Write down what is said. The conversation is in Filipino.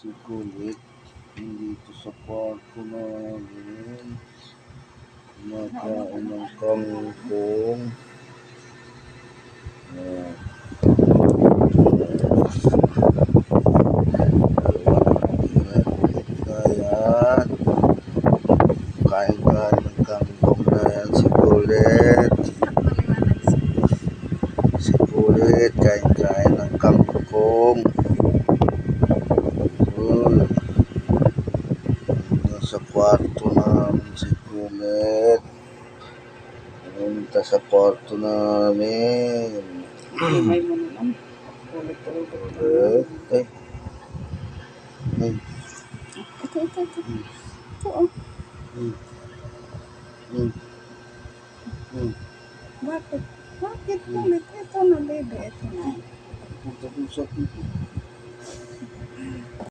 si Kulit dito sa kwarto namin. Kumakain ng kangkong. Ayan. Ayan. Kain-kain ng kangkong na yan si Kulit. Si Kulit, kain-kain ng kangkong. Uy. Nasa kwarto namin si Kulit. Pumunta sa kwarto namin. May mo naman. Ulit-ulit. Kulit. Ay. Ay. Ito, ito, ito. Ito, oh. Mm. Mm. Mm. Bakit? Bakit ulit? Ito na, baby. Ito na. Sa pipi.